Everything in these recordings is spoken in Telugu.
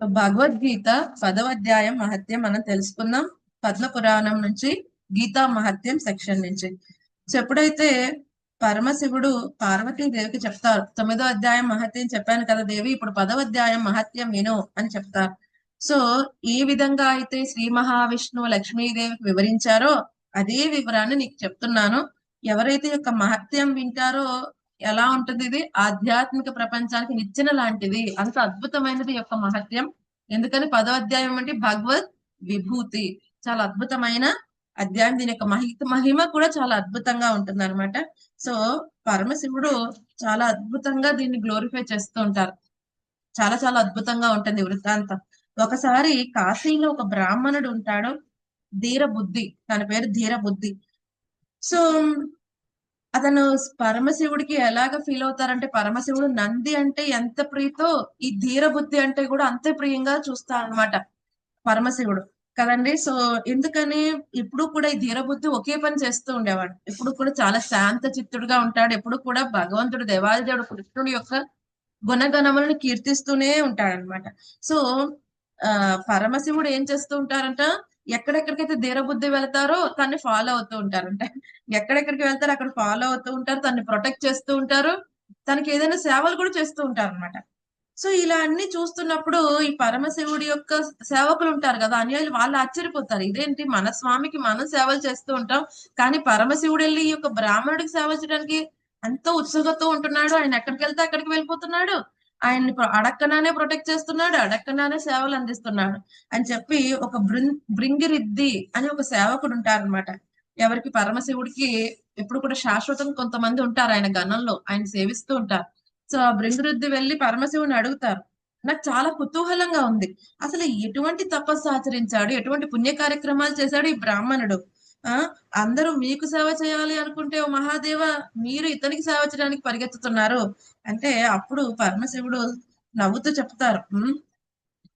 భగవద్గీత పదవ అధ్యాయం మహత్యం మనం తెలుసుకుందాం. పద్మ పురాణం నుంచి గీతా మహత్యం సెక్షన్ నుంచి. చెప్పుడైతే ఎప్పుడైతే పరమశివుడు పార్వతీదేవికి చెప్తారు తొమ్మిదో అధ్యాయం మహత్యం చెప్పాను కదా దేవి ఇప్పుడు పదవ అధ్యాయం మహత్యం విను అని చెప్తారు. సో ఈ విధంగా అయితే శ్రీ మహావిష్ణు లక్ష్మీదేవికి వివరించారో అదే వివరాన్ని నీకు చెప్తున్నాను. ఎవరైతే యొక్క మహత్యం వింటారో ఎలా ఉంటుంది ఇది? ఆధ్యాత్మిక ప్రపంచానికి నిచ్చెన లాంటిది. అంత అద్భుతమైనది యొక్క మహత్యం. ఎందుకని? పదో అధ్యాయం అంటే భగవద్ విభూతి. చాలా అద్భుతమైన అధ్యాయం. దీని యొక్క మహిత మహిమ కూడా చాలా అద్భుతంగా ఉంటుంది అనమాట సో పరమశివుడు చాలా అద్భుతంగా దీన్ని గ్లోరిఫై చేస్తూ ఉంటారు. చాలా చాలా అద్భుతంగా ఉంటుంది వృత్తాంతం. ఒకసారి కాశీలో ఒక బ్రాహ్మణుడు ఉంటాడు. ధీర బుద్ధి తన పేరు ధీర బుద్ధి సో అతను పరమశివుడికి ఎలాగ ఫీల్ అవుతారంటే పరమశివుడు నంది అంటే ఎంత ప్రీతో ఈ ధీరబుద్ధి అంటే కూడా అంతే ప్రియంగా చూస్తా అన్నమాట పరమశివుడు. కదండి? సో ఎందుకని ఇప్పుడు కూడా ఈ ధీరబుద్ధి ఒకే పని చేస్తూ ఉండేవాడు. ఎప్పుడు కూడా చాలా శాంత చిత్తుడుగా ఉంటాడు. ఎప్పుడు కూడా భగవంతుడు దేవాలదేవుడు కృష్ణుడి యొక్క గుణగణములను కీర్తిస్తూనే ఉంటాడనమాట సో ఆ పరమశివుడు ఏం చేస్తూ ఉంటారంట? ఎక్కడెక్కడికైతే ధీరబుద్ధి వెళ్తారో తన్ని ఫాలో అవుతూ ఉంటారంట ఎక్కడెక్కడికి వెళ్తారో అక్కడ ఫాలో అవుతూ ఉంటారు తన్ని ప్రొటెక్ట్ చేస్తూ ఉంటారు తనకి ఏదైనా సేవలు కూడా చేస్తూ ఉంటారు అనమాట సో ఇలా అన్ని చూస్తున్నప్పుడు ఈ పరమశివుడి యొక్క సేవకులు ఉంటారు కదా అన్యాయులు వాళ్ళు ఆశ్చర్యపోతారు. ఇదేంటి? మన స్వామికి మనం సేవలు చేస్తూ ఉంటాం కానీ పరమశివుడు వెళ్ళి ఈ యొక్క బ్రాహ్మణుడికి సేవ చేయడానికి ఎంతో ఉత్సుకతో ఉంటున్నాడు. ఆయన ఎక్కడికి వెళ్తే అక్కడికి వెళ్ళిపోతున్నాడు. ఆయన్ని అడక్కనానే ప్రొటెక్ట్ చేస్తున్నాడు అడక్కనానే సేవలు అందిస్తున్నాడు అని చెప్పి ఒక బృం బృంగిరిద్ది అని ఒక సేవకుడు ఉంటారనమాట ఎవరికి పరమశివుడికి ఎప్పుడు కూడా శాశ్వతం కొంతమంది ఉంటారు ఆయన గణంలో ఆయన సేవిస్తూ ఉంటారు. సో ఆ బృంగిరుద్ది వెళ్ళి పరమశివుని అడుగుతారు. నాకు చాలా కుతూహలంగా ఉంది. అసలు ఎటువంటి తపస్సు ఆచరించాడు ఎటువంటి పుణ్య కార్యక్రమాలు చేశాడు ఈ బ్రాహ్మణుడు? ఆ? అందరూ మీకు సేవ చేయాలి అనుకుంటే ఓ మహాదేవ మీరు ఇతనికి సేవ చేయడానికి పరిగెత్తుతున్నారు. అంటే అప్పుడు పరమశివుడు నవ్వుతూ చెప్తారు.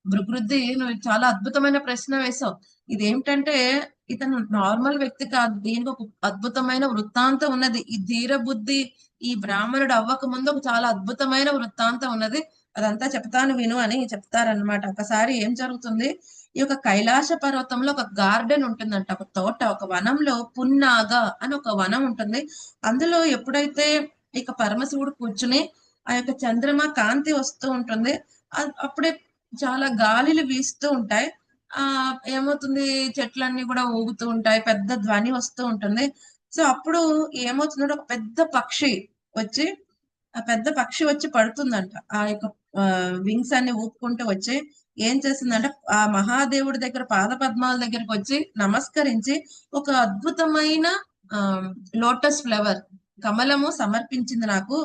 భృగృద్ధి నువ్వు చాలా అద్భుతమైన ప్రశ్న వేశావు. ఇదేమిటంటే ఇతను నార్మల్ వ్యక్తి కాదు. దీనికి ఒక అద్భుతమైన వృత్తాంతం ఉన్నది. ఈ ధీర బుద్ధి ఈ బ్రాహ్మణుడు అవ్వక ముందు ఒక చాలా అద్భుతమైన వృత్తాంతం ఉన్నది. అదంతా చెప్తాను విను అని చెప్తారనమాట ఒకసారి ఏం జరుగుతుంది? ఈ యొక్క కైలాస పర్వతంలో ఒక గార్డెన్ ఉంటుందంట ఒక తోట ఒక వనంలో పున్నాగా అని ఒక వనం ఉంటుంది. అందులో ఎప్పుడైతే ఇక పరమశివుడు కూర్చుని ఆ యొక్క చంద్రమ కాంతి వస్తూ ఉంటుంది అప్పుడే చాలా గాలిలు వీస్తూ ఉంటాయి. ఆ ఏమవుతుంది? చెట్లన్నీ కూడా ఊగుతూ ఉంటాయి పెద్ద ధ్వని వస్తూ ఉంటుంది. సో అప్పుడు ఏమవుతుందంటే ఒక పెద్ద పక్షి వచ్చి ఆ పెద్ద పక్షి వచ్చి పడుతుందంట. ఆ యొక్క వింగ్స్ అన్ని ఊపుకుంటూ వచ్చి ఏం చేసిందంటే ఆ మహాదేవుడి దగ్గర పాద పద్మాల దగ్గరకు వచ్చి నమస్కరించి ఒక అద్భుతమైన ఆ లోటస్ ఫ్లవర్ కమలము సమర్పించింది నాకు.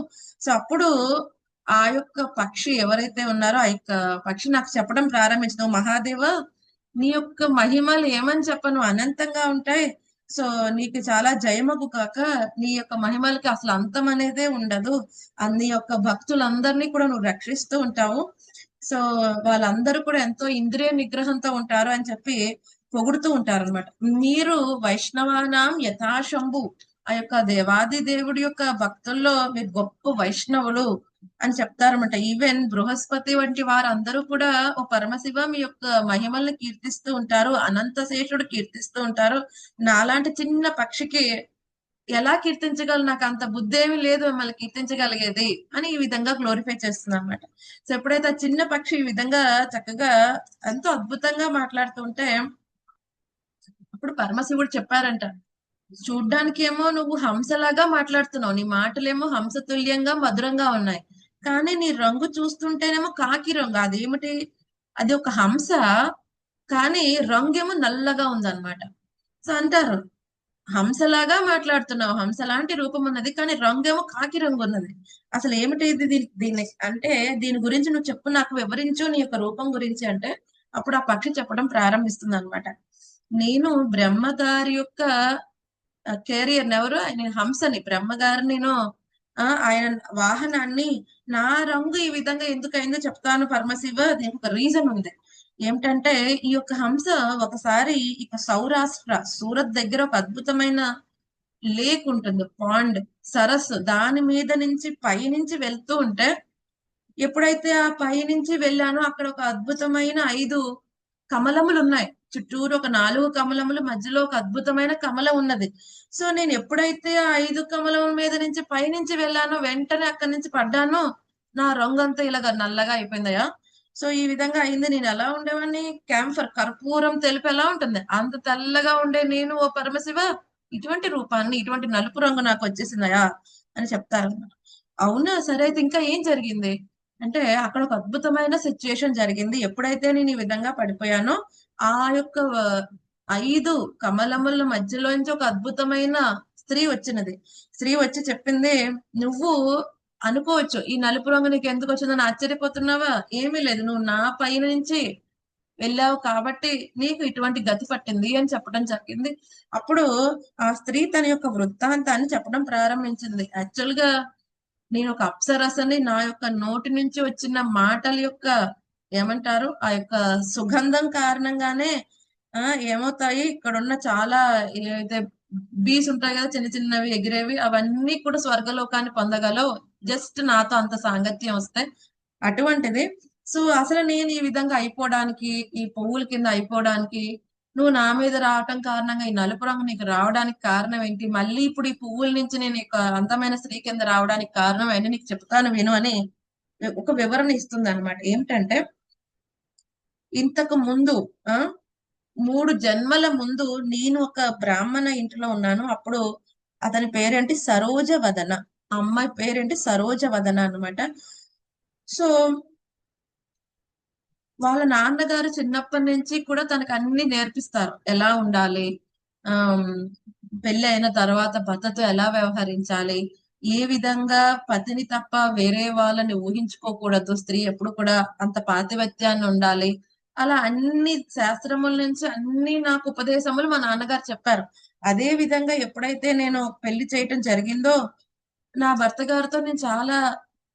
సో అప్పుడు ఆ యొక్క పక్షి ఎవరైతే ఉన్నారో ఆ యొక్క పక్షి నాకు చెప్పడం ప్రారంభించిన మహాదేవ నీ యొక్క మహిమలు ఏమని చెప్పను? అనంతంగా ఉంటాయి సో నీకు చాలా జయమగు కాక నీ యొక్క మహిమలకి అసలు అంతం అనేదే ఉండదు. నీ యొక్క భక్తులందరినీ కూడా నువ్వు రక్షిస్తూ ఉంటావు. సో వాళ్ళందరూ కూడా ఎంతో ఇంద్రియ నిగ్రహంతో ఉంటారు అని చెప్పి పొగుడుతూ ఉంటారు అనమాట మీరు వైష్ణవానాం యథాశంభు ఆ యొక్క దేవాది దేవుడి యొక్క భక్తుల్లో మీరు గొప్ప వైష్ణవులు అని చెప్తారన్నమాట. ఈవెన్ బృహస్పతి వంటి వారందరూ కూడా ఓ పరమశివ మీ యొక్క మహిమల్ని కీర్తిస్తూ ఉంటారు అనంత శేషుడు కీర్తిస్తూ ఉంటారు. నాలాంటి చిన్న పక్షికి ఎలా కీర్తించగలరు నాకు అంత బుద్ధి ఏమీ లేదు మిమ్మల్ని కీర్తించగలిగేది అని ఈ విధంగా గ్లోరిఫై చేస్తుంది అనమాట సో ఎప్పుడైతే ఆ చిన్న పక్షి ఈ విధంగా చక్కగా ఎంతో అద్భుతంగా మాట్లాడుతుంటే అప్పుడు పరమశివుడు చెప్పారంట చూడ్డానికి ఏమో నువ్వు హంసలాగా మాట్లాడుతున్నావు నీ మాటలేమో హంసతుల్యంగా మధురంగా ఉన్నాయి. కానీ నీ రంగు చూస్తుంటేనేమో కాకి రంగు. అదేమిటి? అది ఒక హంస కానీ రంగేమో నల్లగా ఉందన్నమాట. సో అంటారు హంసలాగా మాట్లాడుతున్నావు. హంస లాంటి రూపం ఉన్నది కానీ రంగేమో కాకి రంగు ఉన్నది. అసలు ఏమిటి ఇది? దీని దీన్ని అంటే దీని గురించి నువ్వు చెప్పు నాకు వివరించు నీ యొక్క రూపం గురించి అంటే అప్పుడు ఆ పక్షి చెప్పడం ప్రారంభిస్తుంది అనమాట నేను బ్రహ్మగారి యొక్క కెరియర్ ఎవరు? ఆయన హంసని బ్రహ్మగారు నేను ఆయన వాహనాన్ని నా రంగు ఈ విధంగా ఎందుకైందో చెప్తాను పరమశివ దీనికి ఒక రీజన్ ఉంది. ఏమిటంటే ఈ యొక్క హంస ఒకసారి ఇక సౌరాష్ట్ర సూరత్ దగ్గర ఒక అద్భుతమైన లేక్ ఉంటుంది పాండ్ సరస్సు. దాని మీద నుంచి పై నుంచి వెళ్తూ ఉంటే ఎప్పుడైతే ఆ పై నుంచి వెళ్ళానో అక్కడ ఒక అద్భుతమైన ఐదు కమలములు ఉన్నాయి. చుట్టూరు ఒక నాలుగు కమలములు మధ్యలో ఒక అద్భుతమైన కమలం ఉన్నది. సో నేను ఎప్పుడైతే ఆ ఐదు కమలముల మీద నుంచి పైనుంచి వెళ్ళానో వెంటనే అక్కడి నుంచి పడ్డానో నా రంగు అంతా ఇలాగ నల్లగా అయిపోయిందయా సో ఈ విధంగా అయింది. నేను ఎలా ఉండేవాడిని? క్యాంఫర్ కర్పూరం తెలుపు ఎలా ఉంటుంది? అంత తెల్లగా ఉండే నేను ఓ పరమశివ ఇటువంటి రూపాన్ని ఇటువంటి నలుపు రంగు నాకు వచ్చేసిందయా అని చెప్తారు అవునా? సరే అయితే ఇంకా ఏం జరిగింది? అంటే అక్కడ ఒక అద్భుతమైన సిచ్యుయేషన్ జరిగింది. ఎప్పుడైతే నేను ఈ విధంగా పడిపోయానో ఆ యొక్క ఐదు కమలముల మధ్యలోంచి ఒక అద్భుతమైన స్త్రీ వచ్చినది. స్త్రీ వచ్చి చెప్పింది నువ్వు అనుకోవచ్చు. ఈ నలుపు రంగు నీకు ఎందుకు వచ్చిందని ఆశ్చర్యపోతున్నావా? ఏమీ లేదు. నువ్వు నా పైన నుంచి వెళ్ళావు కాబట్టి నీకు ఇటువంటి గతి పట్టింది అని చెప్పడం జరిగింది. అప్పుడు ఆ స్త్రీ తన యొక్క వృత్తాంతాన్ని చెప్పడం ప్రారంభించింది. యాక్చువల్గా నేను ఒక అప్సరసని నా యొక్క నోటి నుంచి వచ్చిన మాటల యొక్క ఏమంటారు? ఆ యొక్క సుగంధం కారణంగానే ఆ ఏమవుతాయి? ఇక్కడ ఉన్న చాలా ఏదైతే బీస్ ఉంటాయి కదా చిన్న చిన్నవి ఎగిరేవి అవన్నీ కూడా స్వర్గలోకాన్ని పొందగలవు. జస్ట్ నాతో అంత సాంగత్యం వస్తాయి అటువంటిది. సో అసలు నేను ఈ విధంగా అయిపోవడానికి ఈ పువ్వుల కింద అయిపోవడానికి నువ్వు నా మీద రావటం కారణంగా ఈ నలుపు రంగు నీకు రావడానికి కారణం ఏంటి? మళ్ళీ ఇప్పుడు ఈ పువ్వుల నుంచి నేను అంతమైన అందమైన స్త్రీ కింద రావడానికి కారణం అని నీకు చెప్తాను విను అని ఒక వివరణ ఇస్తుంది అనమాట ఏమిటంటే ఇంతకు ముందు ఆ మూడు జన్మల ముందు నేను ఒక బ్రాహ్మణ ఇంటిలో ఉన్నాను. అప్పుడు అతని పేరేంటి? సరోజ వదన అమ్మాయి పేరేంటి? సరోజ వదన అనమాట సో వాళ్ళ నాన్నగారు చిన్నప్పటి నుంచి కూడా తనకు అన్ని నేర్పిస్తారు. ఎలా ఉండాలి? ఆ పెళ్ళి అయిన తర్వాత భర్తతో ఎలా వ్యవహరించాలి? ఏ విధంగా పతిని తప్ప వేరే వాళ్ళని ఊహించుకోకూడదు? స్త్రీ ఎప్పుడు కూడా అంత పాతివత్యాన్ని ఉండాలి. అలా అన్ని శాస్త్రముల నుంచి అన్ని నాకు ఉపదేశములు మా నాన్నగారు చెప్పారు. అదే విధంగా ఎప్పుడైతే నేను పెళ్ళి చేయటం జరిగిందో నా భర్త గారితో నేను చాలా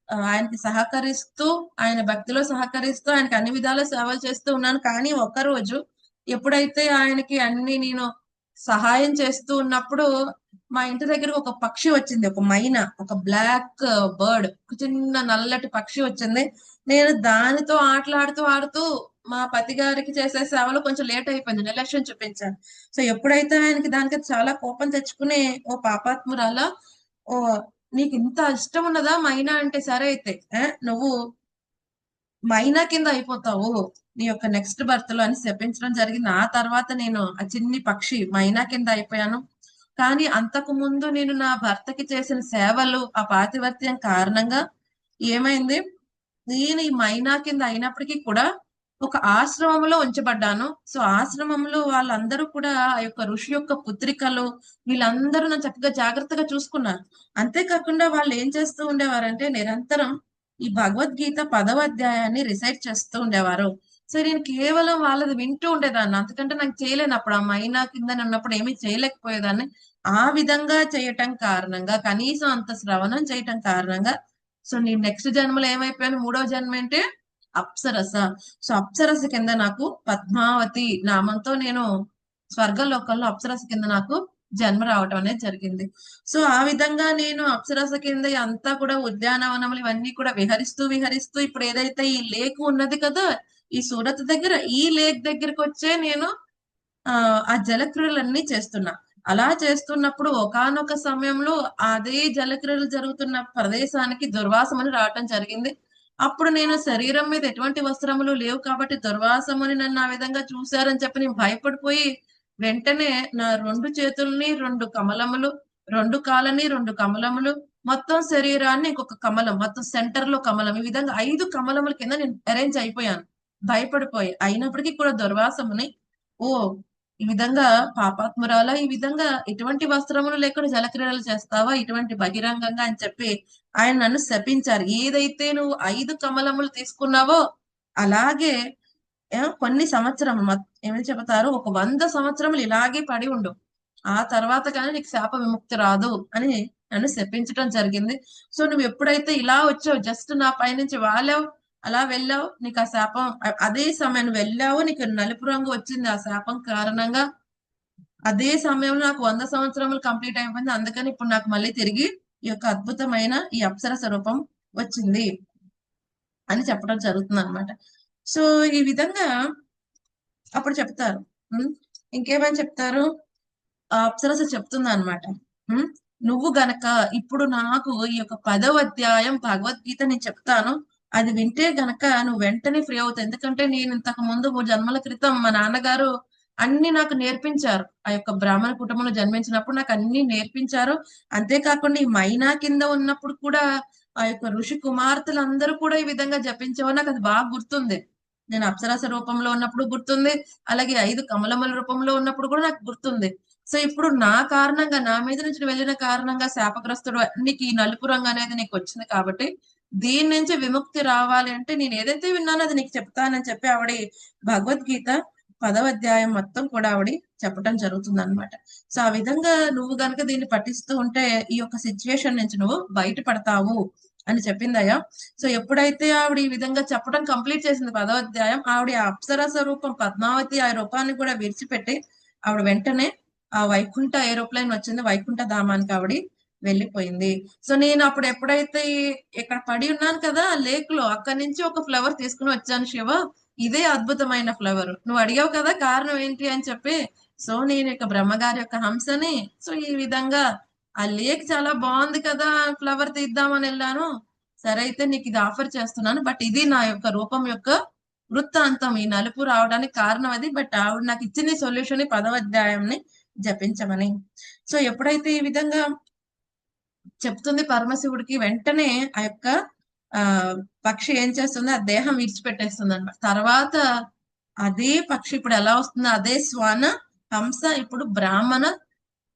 ఆయనకి సహకరిస్తూ ఆయన భక్తిలో సహకరిస్తూ ఆయనకి అన్ని విధాల సేవలు చేస్తూ ఉన్నాను. కానీ ఒక్కరోజు రోజు ఎప్పుడైతే ఆయనకి అన్ని నేను సహాయం చేస్తూ ఉన్నప్పుడు మా ఇంటి దగ్గర ఒక పక్షి వచ్చింది. ఒక మైన ఒక బ్లాక్ బర్డ్ ఒక చిన్న నల్లటి పక్షి వచ్చింది. నేను దానితో ఆటలాడుతూ ఆడుతూ మా పతి గారికి చేసే సేవలు కొంచెం లేట్ అయిపోయింది నిర్లక్ష్యం చూపించాను. సో ఎప్పుడైతే ఆయనకి దానికి చాలా కోపం తెచ్చుకుని ఓ పాపాత్మురాల ఓ నీకు ఇంత ఇష్టం ఉన్నదా మైనా అంటే సరే అయితే నువ్వు మైనా కింద అయిపోతావు నీ యొక్క నెక్స్ట్ బర్త్లో అని చెప్పించడం జరిగింది. ఆ తర్వాత నేను ఆ చిన్ని పక్షి మైనా కింద అయిపోయాను. కానీ అంతకు ముందు నేను నా భర్తకి చేసిన సేవలు ఆ పాతివర్త్యం కారణంగా ఏమైంది? నేను ఈ మైనా కింద అయినప్పటికీ కూడా ఒక ఆశ్రమంలో ఉంచబడ్డాను. సో ఆశ్రమంలో వాళ్ళందరూ కూడా ఆ యొక్క ఋషి యొక్క పుత్రికలు వీళ్ళందరూ నన్ను చక్కగా జాగ్రత్తగా చూసుకున్నారు. అంతేకాకుండా వాళ్ళు ఏం చేస్తూ ఉండేవారంటే నిరంతరం ఈ భగవద్గీత పదవ అధ్యాయాన్ని రిసైట్ చేస్తూ ఉండేవారు. సో నేను కేవలం వాళ్ళది వింటూ ఉండేదాన్ని. అంతకంటే నాకు చేయలేను. అప్పుడు ఆ మైనా కింద ఉన్నప్పుడు ఏమీ చేయలేకపోయేదాన్ని. ఆ విధంగా చేయటం కారణంగా కనీసం అంత శ్రవణం చేయటం కారణంగా సో నేను నెక్స్ట్ జన్మలో ఏమైపోయాను? మూడవ జన్మ అంటే అప్సరస. సో అప్సరస కింద నాకు పద్మావతి నామంతో నేను స్వర్గలోకంలో అప్సరస కింద నాకు జన్మ రావటం అనేది జరిగింది. సో ఆ విధంగా నేను అప్సరస కింద అంతా కూడా ఉద్యానవనములు ఇవన్నీ కూడా విహరిస్తూ విహరిస్తూ ఇప్పుడు ఏదైతే ఈ లేక్ ఉన్నది కదా ఈ సూరత్ దగ్గర ఈ లేక్ దగ్గరకు వచ్చే నేను ఆ ఆ జలక్రియలన్నీ చేస్తున్నా. అలా చేస్తున్నప్పుడు ఒకనొక సమయంలో అదే జలక్రియలు జరుగుతున్న ప్రదేశానికి దుర్వాసమని రావటం జరిగింది. అప్పుడు నేను శరీరం మీద ఎటువంటి వస్త్రములు లేవు కాబట్టి దుర్వాసముని నన్ను ఆ విధంగా చూశారని చెప్పి నేను భయపడిపోయి వెంటనే నా రెండు చేతుల్ని రెండు కమలములు రెండు కాలని రెండు కమలములు మొత్తం శరీరాన్ని ఇంకొక కమలం మొత్తం సెంటర్లో కమలం ఈ విధంగా ఐదు కమలముల కింద నేను అరేంజ్ అయిపోయాను. భయపడిపోయి అయినప్పటికీ కూడా దుర్వాసముని ఓ ఈ విధంగా పాపాత్మురాల ఈ విధంగా ఎటువంటి వస్త్రములు లేకుండా జలక్రీడలు చేస్తావా? ఇటువంటి బహిరంగంగా అని చెప్పి ఆయన నన్ను శపించారు. ఏదైతే నువ్వు ఐదు కమలములు తీసుకున్నావో అలాగే కొన్ని సంవత్సరములు ఏమని చెబుతారు? ఒక వంద సంవత్సరములు ఇలాగే పడి ఉండు. ఆ తర్వాత కానీ నీకు శాప విముక్తి రాదు అని నన్ను శపించడం జరిగింది. సో నువ్వు ఎప్పుడైతే ఇలా వచ్చావు జస్ట్ నా పైనుంచి వాలావు అలా వెళ్ళావు? నీకు ఆ శాపం అదే సమయం వెళ్ళావు? నీకు నలుపు రంగు వచ్చింది. ఆ శాపం కారణంగా అదే సమయంలో నాకు వంద సంవత్సరములు కంప్లీట్ అయిపోయింది. అందుకని ఇప్పుడు నాకు మళ్ళీ తిరిగి ఈ యొక్క అద్భుతమైన ఈ అప్సర స్వరూపం వచ్చింది అని చెప్పడం జరుగుతుంది అనమాట సో ఈ విధంగా అప్పుడు చెప్తారు. ఇంకేమని చెప్తారు? ఆ అప్సరస చెప్తుంది అనమాట నువ్వు గనక ఇప్పుడు నాకు ఈ యొక్క పదవ అధ్యాయం భగవద్గీత నేను చెప్తాను. అది వింటే గనక నువ్వు వెంటనే ఫ్రీ అవుతావు. ఎందుకంటే నేను ఇంతకు ముందు మూడు జన్మల క్రితం మా నాన్నగారు అన్ని నాకు నేర్పించారు. ఆ యొక్క బ్రాహ్మణ కుటుంబంలో జన్మించినప్పుడు నాకు అన్ని నేర్పించారు. అంతేకాకుండా ఈ మైనా కింద ఉన్నప్పుడు కూడా ఆ యొక్క ఋషి కుమార్తెలందరూ కూడా ఈ విధంగా జపించేవారు. నాకు అది బాగా గుర్తుంది. నేను అప్సరాస రూపంలో ఉన్నప్పుడు గుర్తుంది. అలాగే ఐదు కమలమల రూపంలో ఉన్నప్పుడు కూడా నాకు గుర్తుంది. సో ఇప్పుడు నా కారణంగా నా మీద నుంచి వెళ్ళిన కారణంగా శాపగ్రస్తుడు నీకు ఈ నలుపు రంగు అనేది నీకు వచ్చింది కాబట్టి దీని నుంచి విముక్తి రావాలి అంటే నేను ఏదైతే విన్నానో అది నీకు చెప్తానని చెప్పి ఆవిడ భగవద్గీత పదవ అధ్యాయం మొత్తం కూడా ఆవిడ చెప్పడం జరుగుతుంది అనమాట సో ఆ విధంగా నువ్వు గనుక దీన్ని పఠిస్తూ ఉంటే ఈ యొక్క సిచ్యువేషన్ నుంచి నువ్వు బయటపడతావు అని చెప్పిందయ్యా. సో ఎప్పుడైతే ఆవిడ ఈ విధంగా చెప్పడం కంప్లీట్ చేసింది పదవ అధ్యాయం ఆవిడ అప్సర అప్సరస రూపం పద్మావతి ఆ రూపాన్ని కూడా విడిచిపెట్టి ఆవిడ వెంటనే ఆ వైకుంఠ ఏరోప్లేన్ వచ్చింది వైకుంఠ ధామానికి ఆవిడ వెళ్ళిపోయింది. సో నేను అప్పుడు ఎప్పుడైతే ఇక్కడ పడి ఉన్నాను కదా లేక్లో అక్కడి నుంచి ఒక ఫ్లవర్ తీసుకుని వచ్చాను శివ. ఇదే అద్భుతమైన ఫ్లవర్. నువ్వు అడిగావు కదా కారణం ఏంటి అని చెప్పి. సో నేను ఇక బ్రహ్మగారి యొక్క హంసని సో ఈ విధంగా ఆ లేక్ చాలా బాగుంది కదా ఫ్లవర్ తీద్దామని వెళ్ళాను. సరే అయితే నీకు ఇది ఆఫర్ చేస్తున్నాను బట్ ఇది నా యొక్క రూపం యొక్క వృత్తాంతం. ఈ నలుపు రావడానికి కారణం అది బట్ ఆవిడ నాకు ఇచ్చింది సొల్యూషన్ పదవ అధ్యాయంని జపించమని. సో ఎప్పుడైతే ఈ విధంగా చెప్తుంది పరమశివుడికి వెంటనే ఆ యొక్క ఆ పక్షి ఏం చేస్తుంది? ఆ దేహం విడిచిపెట్టేస్తుంది అనమాట తర్వాత అదే పక్షి ఇప్పుడు ఎలా వస్తుంది అదే శ్వాన హంస ఇప్పుడు బ్రాహ్మణ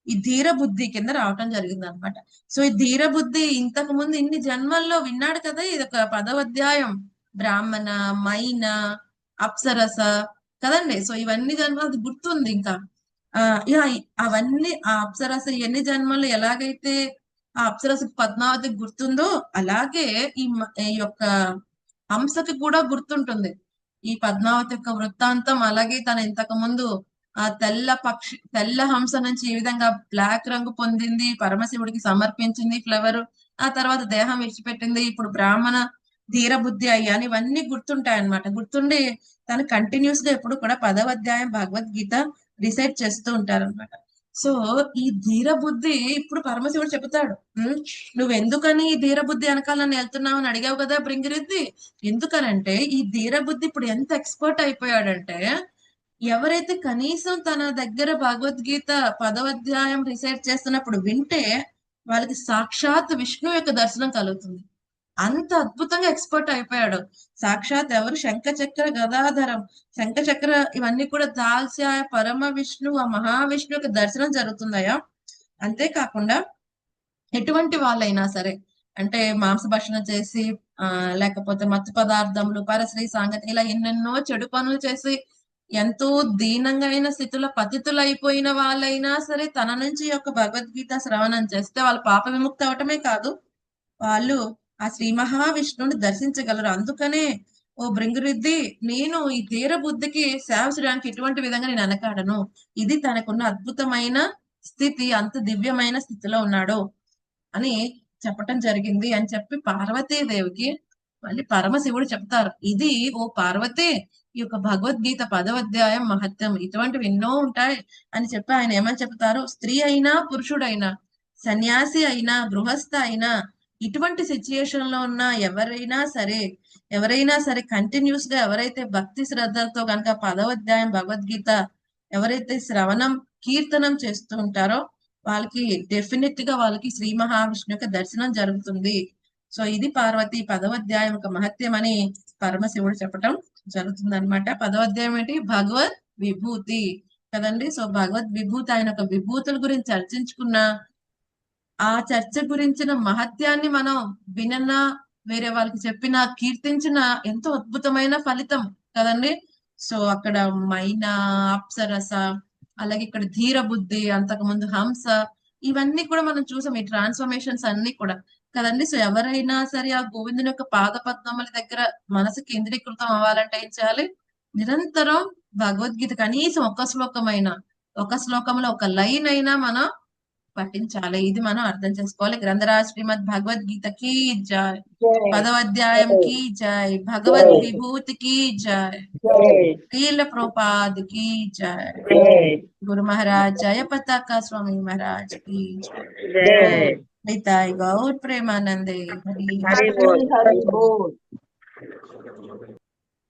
ఈ ధీర బుద్ధి కింద రావటం జరిగింది అనమాట సో ఈ ధీర బుద్ధి ఇంతకు ముందు ఇన్ని జన్మల్లో విన్నాడు కదా ఇది ఒక పదవ అధ్యాయం బ్రాహ్మణ మైన అప్సరస కదండి? సో ఇవన్నీ జన్మలు అది గుర్తుంది ఇంకా. ఆ ఇక అవన్నీ ఆ అప్సరస ఎన్ని జన్మలు ఎలాగైతే ఆ అప్సరస పద్మావతి గుర్తుందో అలాగే ఈ ఈ యొక్క హంసకి కూడా గుర్తుంటుంది. ఈ పద్మావతి యొక్క వృత్తాంతం అలాగే తన ఇంతకు ముందు ఆ తెల్ల పక్షి తెల్ల హంస నుంచి ఈ విధంగా బ్లాక్ రంగు పొందింది పరమశివుడికి సమర్పించింది ఫ్లవర్ ఆ తర్వాత దేహం విడిచిపెట్టింది. ఇప్పుడు బ్రాహ్మణ ధీరబుద్ధి అయ్యాని ఇవన్నీ గుర్తుంటాయి అన్నమాట గుర్తుండి తను కంటిన్యూస్గా ఎప్పుడు కూడా పదవ అధ్యాయం భగవద్గీత డిసైడ్ చేస్తూ ఉంటారు అనమాట సో ఈ ధీర బుద్ధి ఇప్పుడు పరమశివుడు చెబుతాడు నువ్వెందుకని నువ్వు ఎందుకని ఈ ధీర బుద్ధి వెనకాల నన్ను వెళ్తున్నావు అని అడిగావు కదా బ్రింగిరిద్ది ఎందుకనంటే ఈ ధీర బుద్ధి ఇప్పుడు ఎంత ఎక్స్పర్ట్ అయిపోయాడంటే ఎవరైతే కనీసం తన దగ్గర భగవద్గీత పదవ అధ్యాయం రిసైట్ చేస్తున్నప్పుడు వింటే వాళ్ళకి సాక్షాత్ విష్ణు యొక్క దర్శనం కలుగుతుంది. అంత అద్భుతంగా ఎక్స్పర్ట్ అయిపోయాడు. సాక్షాత్ ఎవరు? శంఖ చక్ర గదాధరం. శంఖ చక్ర ఇవన్నీ కూడా దాల్చా పరమ విష్ణు ఆ మహావిష్ణు యొక్క దర్శనం జరుగుతుందయా అంతేకాకుండా ఎటువంటి వాళ్ళైనా సరే అంటే మాంసభక్షణ చేసి ఆ లేకపోతే మత్తు పదార్థములు పరశ్రీ సాంగతి ఇలా ఎన్నెన్నో చెడు పనులు చేసి ఎంతో దీనంగా అయిన స్థితిలో పతితులైపోయిన అయిపోయిన వాళ్ళైనా సరే తన నుంచి యొక్క భగవద్గీత శ్రవణం చేస్తే వాళ్ళు పాప విముక్తి అవటమే కాదు. వాళ్ళు ఆ శ్రీ మహావిష్ణువుని దర్శించగలరు. అందుకనే ఓ భృంగురిద్ది నేను ఈ తీర బుద్ధికి సేవ చేయడానికి ఎటువంటి విధంగా నేను అనకాడను ఇది తనకున్న అద్భుతమైన స్థితి అంత దివ్యమైన స్థితిలో ఉన్నాడు అని చెప్పటం జరిగింది అని చెప్పి పార్వతీదేవికి మళ్ళీ పరమశివుడు చెప్తారు. ఇది ఓ పార్వతి ఈ యొక్క భగవద్గీత పదవ అధ్యాయం మహత్యం ఇటువంటివి ఎన్నో ఉంటాయి అని చెప్పి ఆయన ఏమని చెప్తారు? స్త్రీ అయినా పురుషుడైనా సన్యాసి అయినా గృహస్థ అయినా ఇటువంటి సిచ్యుయేషన్లో ఉన్న ఎవరైనా సరే ఎవరైనా సరే కంటిన్యూస్గా ఎవరైతే భక్తి శ్రద్ధలతో కనుక పదవ అధ్యాయం భగవద్గీత ఎవరైతే శ్రవణం కీర్తనం చేస్తూ ఉంటారో వాళ్ళకి డెఫినెట్గా వాళ్ళకి శ్రీ మహావిష్ణు యొక్క దర్శనం జరుగుతుంది. సో ఇది పార్వతి పదవ అధ్యాయం మహత్యం అని పరమశివుడు చెప్పటం జరుగుతుంది అనమాట పదవ అధ్యాయం ఏంటి? భగవద్ విభూతి కదండి? సో భగవద్ విభూతి ఆయన ఒక విభూతుల గురించి చర్చించుకున్న ఆ చర్చ గురించిన మహత్యాన్ని మనం వినన్నా వేరే వాళ్ళకి చెప్పిన కీర్తించిన ఎంతో అద్భుతమైన ఫలితం కదండి. సో అక్కడ మైనా అప్సరస అలాగే ఇక్కడ ధీర బుద్ధి అంతకు ముందు హంస ఇవన్నీ కూడా మనం చూసాం. ఈ ట్రాన్స్ఫర్మేషన్స్ అన్ని కూడా కదండి. సో ఎవరైనా సరే ఆ గోవిందుని యొక్క పాద పద్మముల దగ్గర మనసు కేంద్రీకృతం అవ్వాలంటే ఏం చేయాలి? నిరంతరం భగవద్గీత కనీసం ఒక శ్లోకమైన ఒక శ్లోకంలో ఒక లైన్ అయినా మనం పఠించాలి ఇది మనం అర్థం చేసుకోవాలి గ్రంథరాజ్ శ్రీమద్ భగవద్గీతకి జై పదవ అధ్యాయం కి జై భగవద్ విభూతి కి జై శ్రీల ప్రోపాద్ కి జై గురు మహారాజ్ జయ పతాక స్వామి మహారాజ్ కి జై నితాయ్ గౌర్ ప్రేమానందే హరి హరి బోల్ హరి బోల్